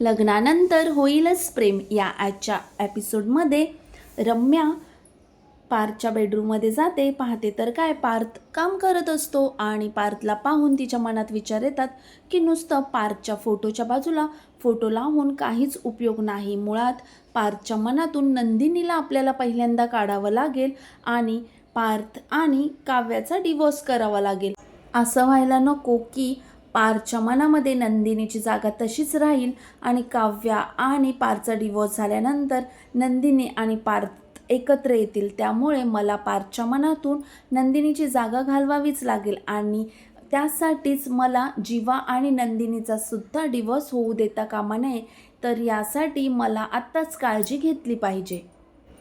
लग्नानंतर होईलच प्रेम. या आजच्या एपिसोडमध्ये रम्या पार्थच्या बेडरूममध्ये जाते पाहते तर काय पार्थ काम करत असतो आणि पार्थला पाहून तिच्या मनात विचार येतात की नुसतं पार्थच्या फोटोच्या बाजूला फोटो लावून काहीच उपयोग नाही. मुळात पार्थच्या मनातून नंदिनीला आपल्याला पहिल्यांदा काढावं लागेल आणि पार्थ आणि काव्याचा डिवोर्स करावा लागेल. असं व्हायला नको की पारच्या मनामध्ये नंदिनीची जागा तशीच राहील आणि काव्या आणि पारचा डिवोर्स झाल्यानंतर नंदिनी आणि पार्थ एकत्र येतील. त्यामुळे मला पारच्या मनातून नंदिनीची जागा घालवावीच लागेल आणि त्यासाठीच मला जीवा आणि नंदिनीचा सुद्धा डिवोर्स होऊ देता कामा नये तर यासाठी मला आत्ताच काळजी घेतली पाहिजे.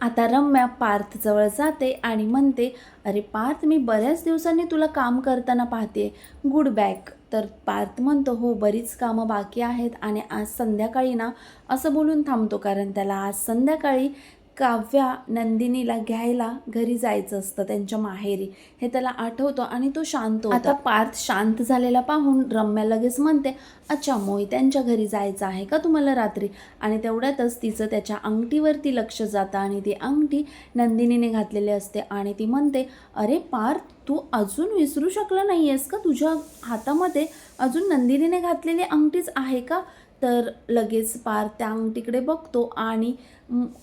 आता रम्या पार्थजवळ जाते आणि म्हणते अरे पार्थ मी बऱ्याच दिवसांनी तुला काम करताना पाहते गुड बॅक. तर पार्थ म्हणतो हो बरीच कामं बाकी आहेत आणि आज संध्याकाळी ना असं बोलून थांबतो. कारण त्याला आज संध्याकाळी काव्या नंदिनीला घ्यायला घरी जायचं असतं त्यांच्या माहेरी. हे त्याला आठवतं आणि तो शांत होता. आता पार्थ शांत झालेला पाहून रम्या लगेच म्हणते अच्छा मोई त्यांच्या घरी जायचं आहे का तुम्हाला रात्री? आणि तेवढ्यातच तिचं त्याच्या अंगठीवरती लक्ष जातं आणि ती अंगठी नंदिनीने घातलेली असते आणि ती म्हणते अरे पार्थ तू अजून विसरू शकला नाही आहेस का? तुझ्या हातामध्ये अजून नंदिनीने घातलेली अंगठीच आहे का? तर लगेच पार त्या अंगठीकडे बघतो आणि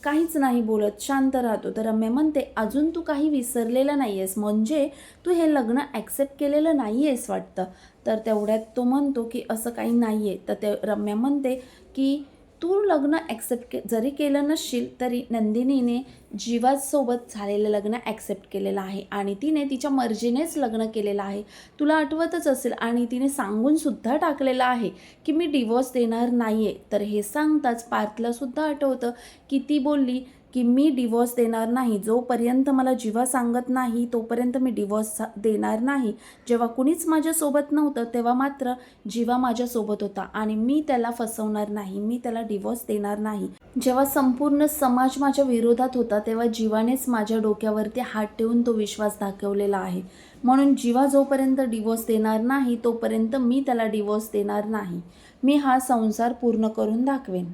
काहीच नाही बोलत शांत राहतो. तर रम्या म्हणते अजून तू काही विसरलेलं नाही आहेस म्हणजे तू हे लग्न ॲक्सेप्ट केलेलं नाही आहेस वाटतं. तर तेवढ्यात तो म्हणतो की असं काही नाही आहे तर ते रम्या म्हणते की तू लग्न ॲक्सेप्ट के जरी केलं नसशील तरी नंदिनीने जीवासोबत झालेलं लग्न ॲक्सेप्ट केलेलं आहे. आणि तिने तिच्या मर्जीनेच लग्न केलेलं आहे. तुला आठवतच असेल आणि तिने सांगूनसुद्धा टाकलेलं आहे की मी डिवोर्स देणार नाही आहे तर हे सांगताच पार्थलासुद्धा आठवतं की ती बोलली की मी डिवोर्स देणार नाही. जोपर्यंत मला जिवा सांगत नाही तोपर्यंत मी डिवोर्स देणार नाही. जेव्हा कुणीच माझ्यासोबत नव्हतं तेव्हा मात्र जिवा माझ्यासोबत होता आणि मी त्याला फसवणार नाही. मी त्याला डिवोर्स देणार नाही. जेव्हा संपूर्ण समाज माझ्या विरोधात होता तेव्हा जीवानेच माझ्या डोक्यावरती हात ठेवून तो विश्वास दाखवलेला आहे. म्हणून जीवा जोपर्यंत डिवोर्स देणार नाही तोपर्यंत मी त्याला डिवोर्स देणार नाही. मी हा संसार पूर्ण करून दाखवेन.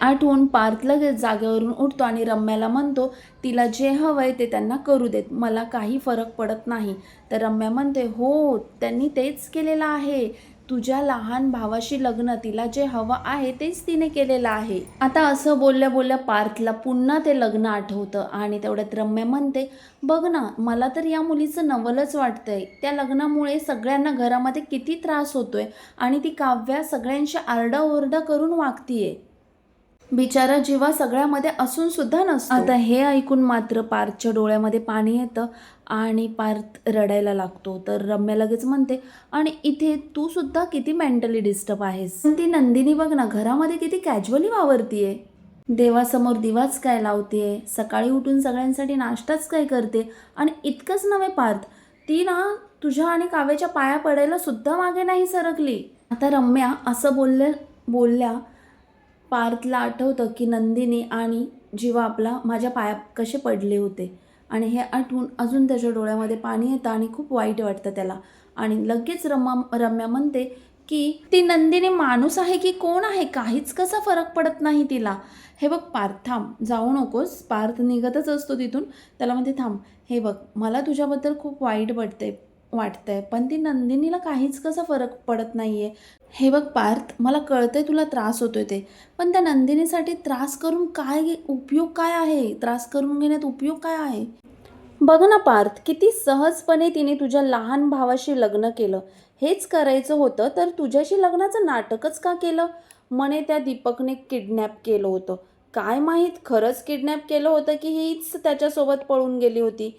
आठवून पार्थ लगेच जागेवरून उठतो आणि रम्याला म्हणतो तिला जे हवं आहे ते त्यांना करू देत मला काही फरक पडत नाही. तर रम्या म्हणते हो त्यांनी तेच केलेलं आहे. तुझ्या लहान भावाशी लग्न तिला जे हवं आहे तेच तिने केलेलं आहे. आता असं बोलल्या बोलल्या पार्थला पुन्हा ते लग्न आठवतं आणि तेवढ्यात रम्या म्हणते बघ ना मला तर या मुलीचं नवलच वाटतंय. त्या लग्नामुळे सगळ्यांना घरामध्ये किती त्रास होतोय आणि ती काव्या सगळ्यांशी आरडाओरडा करून वागतीये. बिचारा जीवा सगळ्यामध्ये असून सुद्धा नसतो. आता हे ऐकून मात्र पार्थच्या डोळ्यामध्ये पाणी येतं आणि पार्थ रडायला लागतो. तर रम्या लगेच म्हणते आणि इथे तू सुद्धा किती मेंटली डिस्टर्ब आहेस? पण ती नंदिनी बघ ना घरामध्ये किती कॅज्युअली वावरतीये. देवासमोर दिवाच काय लावते सकाळी उठून सगळ्यांसाठी नाश्ताच काय करते? आणि इतकंच नव्हे पार्थ ती ना तुझ्या आणि काव्याच्या पाया पडायला सुद्धा मागे नाही सरकली. आता रम्या असं बोलल्या बोलल्या पार्थला आठवतं की नंदिनी आणि जीवा आपला माझ्या पाया कसे पडले होते. आणि हे आठवून अजून त्याच्या डोळ्यामध्ये पाणी येतं आणि खूप वाईट वाटतं त्याला. आणि लगेच रम्मा रम्या म्हणते की ती नंदिनी माणूस आहे की कोण आहे? काहीच कसा फरक पडत नाही तिला. हे बघ पार्थ थांब. जाऊ नकोस. पार्थ निघतच असतो तिथून. त्याला म्हणते थांब. हे बघ मला तुझ्याबद्दल खूप वाईट वाटते वाटतंय. पण ती नंदिनीला काहीच कसा फरक पडत नाही आहे हे बघ पार्थ मला कळतंय तुला त्रास होतोय ते. पण त्या नंदिनीसाठी त्रास करून काय उपयोग काय आहे? त्रास करून घेण्यात उपयोग काय आहे? बघ ना पार्थ किती सहजपणे तिने तुझ्या लहान भावाशी लग्न केलं. हेच करायचं होतं तर तुझ्याशी लग्नाचं नाटकच का केलं? म्हणे त्या दीपकने किडनॅप केलं होतं. काय माहीत खरंच किडनॅप केलं होतं की हीच त्याच्यासोबत पळून गेली होती.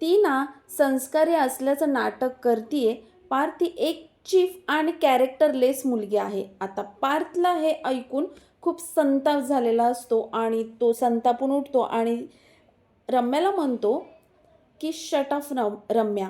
ती ना संस्कारी असल्याचं नाटक करतीये. पार्थ ही एक चीफ आणि कॅरेक्टरलेस मुलगी आहे. आता पार्थला हे ऐकून खूप संताप झालेला असतो आणि तो संतापून उठतो आणि रम्याला म्हणतो की शट ऑफ रम रम्या.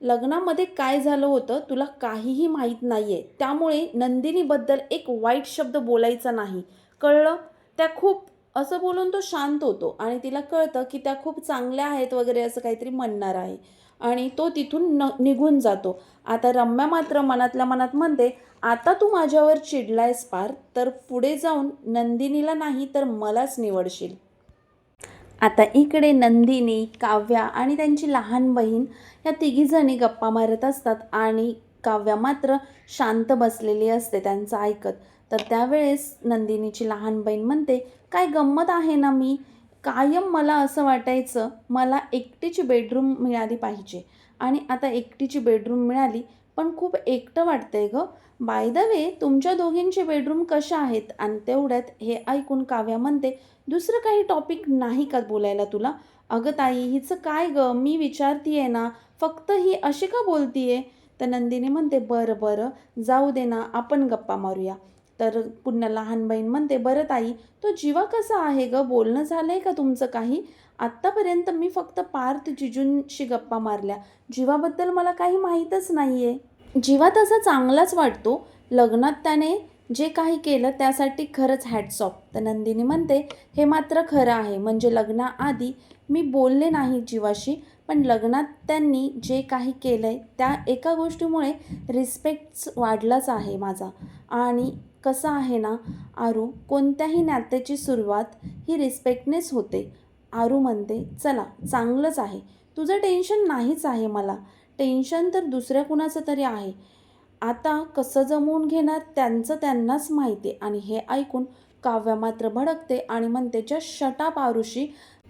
लग्नामध्ये काय झालं होतं तुला काहीही माहीत नाही आहे त्यामुळे नंदिनीबद्दल एक वाईट शब्द बोलायचा नाही. कळलं? त्या खूप असं बोलून तो शांत होतो आणि तिला कळतं की त्या खूप चांगल्या आहेत वगैरे असं काहीतरी म्हणणार आहे. आणि तो तिथून न निघून जातो. आता रम्या मात्र मनातल्या मनात म्हणते आता तू माझ्यावर चिडलायस पार तर पुढे जाऊन नंदिनीला नाही तर मलाच निवडशील. आता इकडे नंदिनी काव्या आणि त्यांची लहान बहीण या तिघीजणी गप्पा मारत असतात आणि काव्या मात्र शांत बसलेली असते त्यांचं ऐकत. तर त्यावेळेस नंदिनीची लहान बहीण म्हणते काय गंमत आहे ना मी? कायम मला असं वाटायचं मला एकटीची बेडरूम मिळाली पाहिजे. आणि आता एकटीची बेडरूम मिळाली पण खूप एकटं वाटतंय गं. बाय द वे तुमच्या दोघींचे बेडरूम कशा आहेत? आणि तेवढ्यात हे ऐकून काव्या म्हणते दुसरं काही टॉपिक नाही का बोलायला तुला? अगं ताई हिचं काय ग? मी विचारतीये ना. फक्त ही अशी का बोलतीये? तर नंदिनी म्हणते बरं बरं जाऊ दे ना आपण गप्पा मारूया. तर पुन्हा लहान बहीण म्हणते बरं ताई तो जीवा कसा आहे ग? बोलणं झालं आहे का तुमचं काही? आत्तापर्यंत मी फक्त पार्थ जिजूंशी गप्पा मारल्या. जीवाबद्दल मला काही माहीतच नाही आहे जीवा तसा चांगलाच वाटतो. लग्नात त्याने जे काही केलं त्यासाठी खरंच हॅटसॉप तर नंदिनी म्हणते हे मात्र खरं आहे. म्हणजे लग्नाआधी मी बोलले नाही जीवाशी. पण लग्नात त्यांनी जे काही केलं आहे त्या एका गोष्टीमुळे रिस्पेक्ट्स वाढलाच आहे माझा. आणि कसं आहे ना आरू कोणत्याही नात्याची सुरुवात ही रिस्पेक्टनेच होते. आरू म्हणते चला चांगलंच आहे. तुझं टेन्शन नाहीच आहे मला. टेन्शन तर दुसऱ्या कुणाचं तरी आहे. आता कसं जमवून घेणार त्यांचं त्यांनाच माहिती आहे. आणि हे ऐकून काव्या मात्र भडकते आणि म्हणते ज्या शटाप आरुषी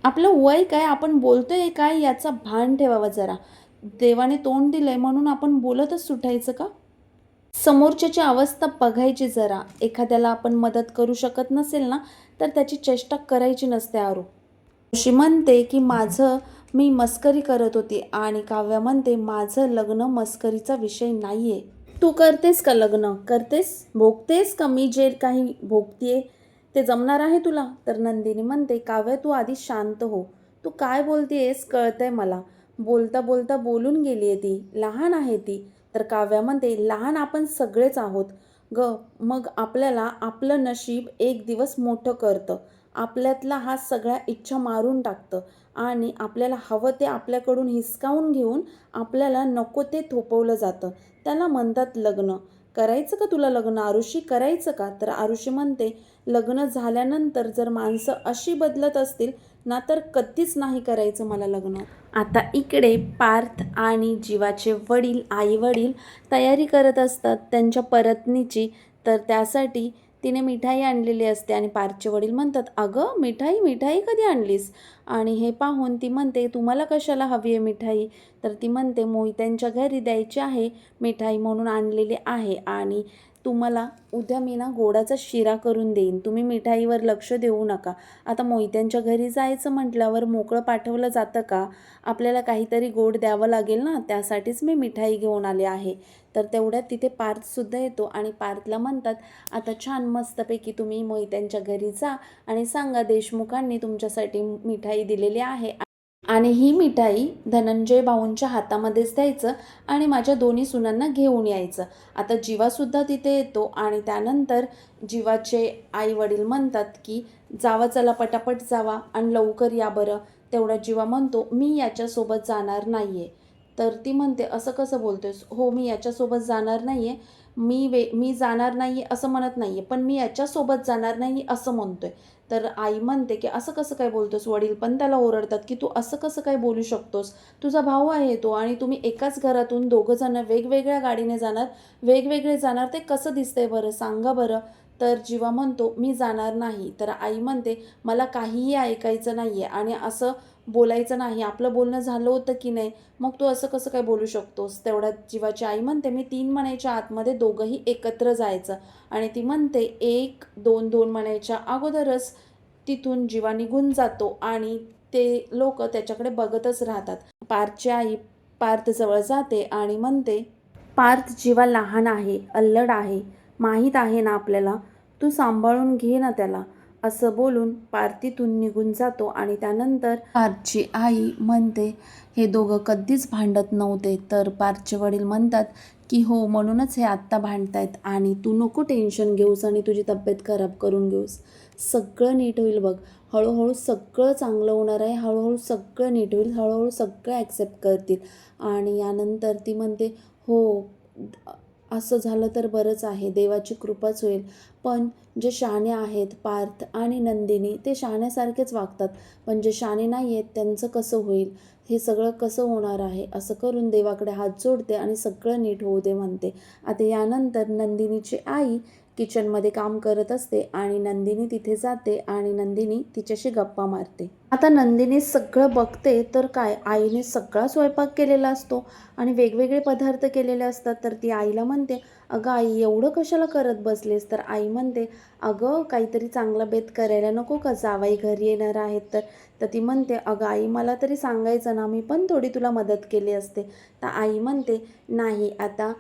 आपलं वय काय आपण बोलतोय काय याचा भान ठेवावा जरा. देवाने तोंड दिलंय म्हणून आपण बोलतच सुटायचं का? समोरच्याची अवस्था बघायची जरा. एखाद्याला आपण मदत करू शकत नसेल ना तर त्याची चेष्टा करायची नसते आरो. ऋषी म्हणते की माझं मी मस्करी करत होती आणि काव्या म्हणते माझं लग्न मस्करीचा विषय नाही आहे तू करतेस का लग्न? करतेस? भोगतेस का मी जे काही भोगतीये ते जमणार आहे तुला? तर नंदिनी म्हणते काव्या तू आधी शांत हो. तू काय बोलतेयस कळतंय मला. बोलता बोलता बोलून गेली आहे ती. लहान आहे ती. तर काव्या म्हणते लहान आपण सगळेच आहोत. ग मग आपल्याला आपलं नशीब एक दिवस मोठं करतं. आपल्यातला हा सगळ्या इच्छा मारून टाकतं. आणि आपल्याला हवं ते आपल्याकडून हिसकावून घेऊन आपल्याला नको ते थोपवलं जातं. त्याला म्हणतात लग्न. करायचं का तुला लग्न? आरुषी करायचं का? तर आरुषी म्हणते लग्न झाल्यानंतर जर माणसं अशी बदलत असतील ना तर कधीच नाही करायचं मला लग्न आता इकडे पार्थ आणि जीवाचे वडील आई वडील तयारी करत असतात त्यांच्या परतनीची तर त्यासाठी तिने मिठाई आणलेली असते आणि पार्थचे वडील म्हणतात अगं मिठाई मिठाई कधी आणलीस? आणि हे पाहून ती म्हणते तुम्हाला कशाला हवी आहे मिठाई? तर ती म्हणते मोहित्यांच्या घरी द्यायची आहे मिठाई म्हणून आणलेली आहे आणि तुम्हाला उद्या मी ना गोडाचा शिरा करून देईन. तुम्ही मिठाईवर लक्ष देऊ नका. आता मोहित्यांच्या घरी जायचं म्हटल्यावर मोकळं पाठवलं जातं का? आपल्याला काहीतरी गोड द्यावं लागेल ना? त्यासाठीच मी मिठाई घेऊन आले आहे. तर तेवढ्यात तिथे पार्थसुद्धा येतो आणि पार्थला म्हणतात आता छान मस्तपैकी तुम्ही मोहित्यांच्या घरी जा आणि सांगा देशमुखांनी तुमच्यासाठी मिठाई दिलेली आहे आणि ही मिठाई धनंजय भाऊंच्या हातामध्येच द्यायचं आणि माझ्या दोन्ही सुनांना घेऊन यायचं. आता जीवासुद्धा तिथे येतो आणि त्यानंतर जीवाचे आई वडील म्हणतात की जावा चला पटापट जावा आणि लवकर या बरं तेवढा जीवा म्हणतो मी याच्यासोबत जाणार नाही आहे तर ती म्हणते असं कसं बोलतोयस? हो मी याच्यासोबत जाणार नाही आहे मी वे मी जाणार नाही आहे असं म्हणत नाही आहे पण मी याच्यासोबत जाणार नाही असं म्हणतो आहे तर आई म्हणते की असं कसं काय बोलतोस? वडील पण त्याला ओरडतात की तू असं कसं काय बोलू शकतोस? तुझा भाऊ आहे तो आणि तुम्ही एकाच घरातून दोघं जण वेगवेगळ्या गाडीने जाणार वेगवेगळे जाणार ते कसं दिसतंय बरं? सांगा बरं. तर जीवा म्हणतो मी जाणार नाही. तर आई म्हणते मला काहीही ऐकायचं नाही आहे आणि असं बोलायचं नाही. आपलं बोलणं झालं होतं की नाही? मग तू असं कसं काय बोलू शकतोस? तेवढ्यात जीवाची आई म्हणते मी तीन म्हणायच्या आतमध्ये दोघंही एकत्र जायचं. आणि ती म्हणते एक दोन दोन म्हणायच्या अगोदरच तिथून जीवा निघून जातो आणि ते लोक त्याच्याकडे बघतच राहतात. पार्थची आई पार्थजवळ जाते आणि म्हणते पार्थ जीवा लहान आहे अल्लड आहे. माहीत आहे ना आपल्याला? तू सांभाळून घे ना त्याला. असं बोलून पार्थितून निघून जातो आणि त्यानंतर पार्थची आई म्हणते हे दोघं कधीच भांडत नव्हते तर पार्थचे वडील म्हणतात की हो म्हणूनच हे आत्ता भांडतायत आणि तू नको टेन्शन घेऊस आणि तुझी तब्येत खराब करून घेऊस. सगळं नीट होईल बघ. हळूहळू सगळं चांगलं होणार आहे. हळूहळू सगळं नीट होईल. हळूहळू सगळं ॲक्सेप्ट करतील. आणि यानंतर ती म्हणते हो असं झालं तर बरंच आहे देवाची कृपाच होईल. पण जे शाणे आहेत पार्थ आणि नंदिनी ते शाण्यासारखेच वागतात. पण जे शाणे नाही आहेत त्यांचं कसं होईल? हे सगळं कसं होणार आहे? असं करून देवाकडे हात जोडते आणि सगळं नीट होऊ दे म्हणते. आता यानंतर नंदिनीची आई किचनमध्ये काम करत असते आणि नंदिनी तिथे जाते आणि नंदिनी तिच्याशी गप्पा मारते. आता नंदिनी सगळं बघते तर काय? आईने सगळा स्वयंपाक केलेला असतो आणि वेगवेगळे पदार्थ केलेले असतात तर ती आईला म्हणते अगं आई एवढं कशाला करत बसलेस? तर आई म्हणते अगं काहीतरी चांगला बेत करायला नको का? जावाई घरी येणार आहेत तर. तर ती म्हणते अगं आई मला तरी सांगायचं ना मी पण थोडी तुला मदत केली असते. तर आई म्हणते नाही आता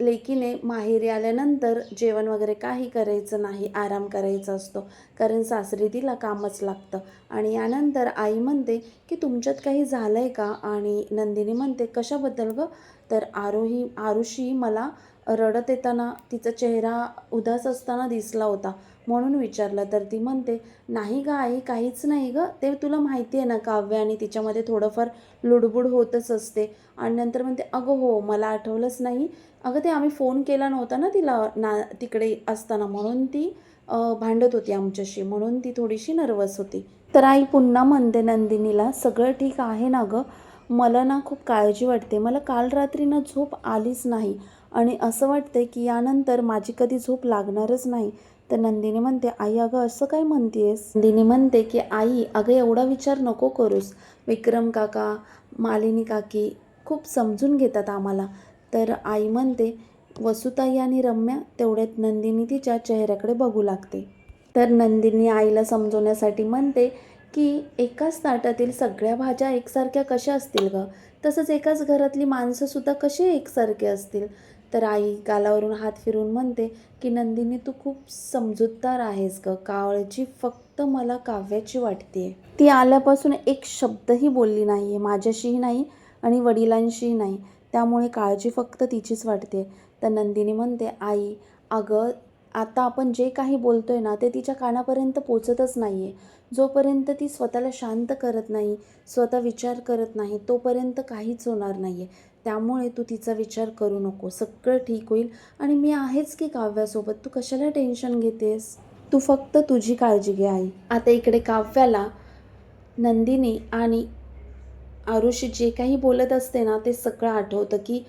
लेकीने माहेरी आल्यानंतर जेवण वगैरे काही करायचं नाही आराम करायचा असतो. कारण सासरी तिला कामच लागतं. आणि यानंतर आई म्हणते की तुमच्यात काही झालं आहे का? आणि नंदिनी म्हणते कशाबद्दल गं? तर आरोही आरुषी मला रडत येताना तिचा चेहरा उदास असताना दिसला होता. म्हणून विचारलं तर ती म्हणते नाही गं आई काहीच नाही गं. ते तुला माहिती आहे ना काव्य आणि तिच्यामध्ये थोडंफार लुडबुड होतच असते. आणि नंतर म्हणते अगं हो मला आठवलंच नाही. अगं ते आम्ही फोन केला नव्हता ना तिला ना तिकडे असताना. म्हणून ती भांडत होती आमच्याशी. म्हणून ती थोडीशी नर्वस होती. तर आई पुन्हा म्हणते नंदिनीला सगळं ठीक आहे ना गं. मला ना खूप काळजी वाटते. मला काल रात्री ना झोप आलीच नाही. आणि असं वाटते की यानंतर माझी कधी झोप लागणारच नाही. तर नंदिनी म्हणते आई अगं असं काय म्हणतेस नंदिनी म्हणते की आई अगं एवढा विचार नको करूस. विक्रम काका मालिनी काकी खूप समजून घेतात आम्हाला. तर आई म्हणते वसुताई आणि रम्या तेवढ्यात नंदिनी तिच्या चेहऱ्याकडे बघू लागते. तर नंदिनी आईला समजवण्यासाठी म्हणते की एकाच ताटातील सगळ्या भाज्या एकसारख्या कशा असतील ग? तसंच एकाच घरातली माणसंसुद्धा कशी एकसारखी असतील? तर आई गालावरून हात फिरून म्हणते की नंदिनी तू खूप समजूतदार आहेस ग. काळजी फक्त मला काव्याची वाटते ती आल्यापासून एक शब्दही बोलली नाही आहे माझ्याशीही नाही आणि वडिलांशीही नाही. त्यामुळे काळजी फक्त तिचीच वाटते तर नंदिनी म्हणते आई अगं आता आपण जे काही बोलतोय ना ते तिच्या कानापर्यंत पोचतच नाही आहे जोपर्यंत ती स्वतःला शांत करत नाही स्वतः विचार करत नाही तोपर्यंत काहीच होणार नाही आहे त्यामुळे तू तिचा विचार करू नको. सगळं ठीक होईल. आणि मी आहेच की काव्यासोबत? तू कशाला टेन्शन घेतेस? तू फक्त तुझी काळजी घे आई. आता इकडे काव्याला नंदिनी आणि आरुषी जे काही बोलत असते ना ते सगळं आठवतं की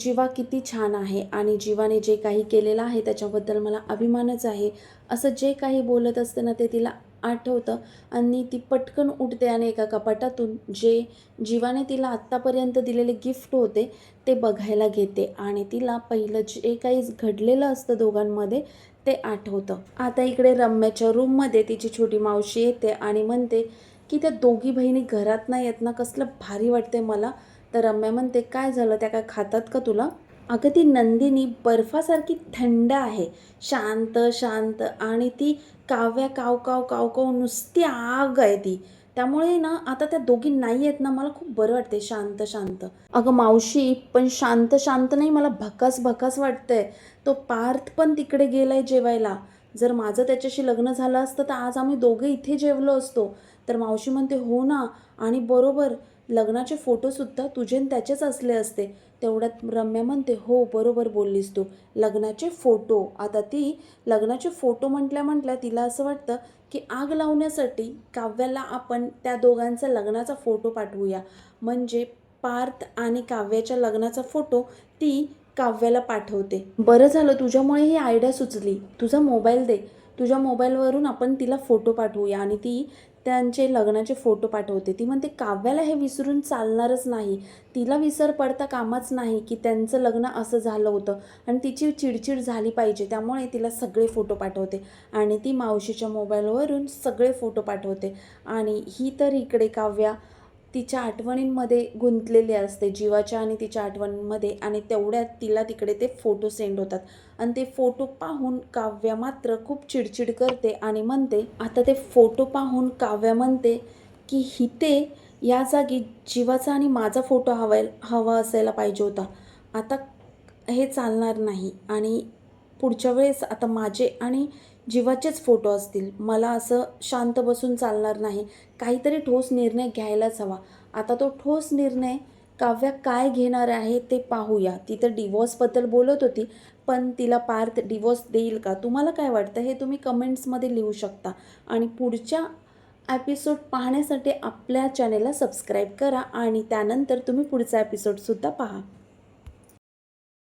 जीवा किती छान आहे आणि जीवाने जे काही केलेलं आहे त्याच्याबद्दल मला अभिमानच आहे. असं जे काही बोलत असते ना ते तिला आठवतं. आणि ती पटकन उठते आणि एका कपाटातून जे जीवाने तिला आत्तापर्यंत दिलेले गिफ्ट होते ते बघायला घेते. आणि तिला पहिलं जे काही घडलेलं असतं दोघांमध्ये ते आठवतं. आता इकडे रम्याच्या रूममध्ये तिची छोटी मावशी येते आणि म्हणते की त्या दोघी बहिणी घरात नाही येत ना कसलं भारी वाटते मला. तर रम्या म्हणते काय झालं? त्या काय खातात का तुला? अगं ती नंदिनी बर्फासारखी थंड आहे. शांत शांत आणि ती काव्या काव काव काव काव नुसती आग आहे ती. त्यामुळे ना आता त्या दोघी नाही आहेत ना मला खूप बरं वाटते शांत शांत. अगं मावशी पण शांत शांत नाही मला भकास भकास वाटतंय. तो पार्थ पण तिकडे गेलाय जेवायला. जर माझं त्याच्याशी लग्न झालं असतं तर आज आम्ही दोघे इथे जेवलो असतो. तर मावशी म्हणते हो ना. आणि बरोबर लग्नाचे फोटोसुद्धा तुझे आणि त्याचेच असले असते. तेवढ्यात रम्या म्हणते हो बरोबर बोललीस तू. लग्नाचे फोटो. आता ती लग्नाचे फोटो म्हटल्या म्हटल्या तिला असं वाटतं की आग लावण्यासाठी काव्याला आपण त्या दोघांचा लग्नाचा फोटो पाठवूया. म्हणजे पार्थ आणि काव्याच्या लग्नाचा फोटो ती काव्याला पाठवते. बरं झालं तुझ्यामुळे ही आयडिया सुचली. तुझा मोबाईल दे. तुझ्या मोबाईलवरून आपण तिला फोटो पाठवूया. आणि ती त्यांचे लग्नाचे फोटो पाठवते. ती म्हणते काव्याला हे विसरून चालणारच नाही. तिला विसर पडता कामाच नाही की त्यांचं लग्न असं झालं होतं आणि तिची चिडचिड झाली पाहिजे. त्यामुळे तिला सगळे फोटो पाठवते आणि ती मावशीच्या मोबाईलवरून सगळे फोटो पाठवते. आणि ही तर इकडे काव्या तिच्या आठवणींमध्ये गुंतलेली असते जीवाच्या आणि तिच्या आठवणींमध्ये आणि तेवढ्यात तिला तिकडे ते फोटो सेंड होतात. आणि ते फोटो पाहून काव्या मात्र खूप चिडचिड करते आणि म्हणते आता ते फोटो पाहून काव्या म्हणते की हिते या जागी जीवाचा आणि माझा फोटो हवाय हवा असायला पाहिजे होता. आता हे चालणार नाही आणि पुढच्या वेळेस आता माझे आणि जीवाचेच फोटो असतील. मला असं शांत बसून चालणार नाही. काहीतरी ठोस निर्णय घ्यायलाच हवा. आता तो ठोस निर्णय काव्या काय घेणार आहे ते पाहूया. ती तर डिवॉर्सबद्दल बोलत होती पण तिला पार्थ डिवॉर्स देईल का? तुम्हाला काय वाटतं? हे तुम्ही कमेंट्समध्ये लिहू शकता. आणि पुढच्या एपिसोड पाहण्यासाठी आपल्या चॅनेलला सबस्क्राईब करा आणि त्यानंतर तुम्ही पुढचा एपिसोडसुद्धा पहा.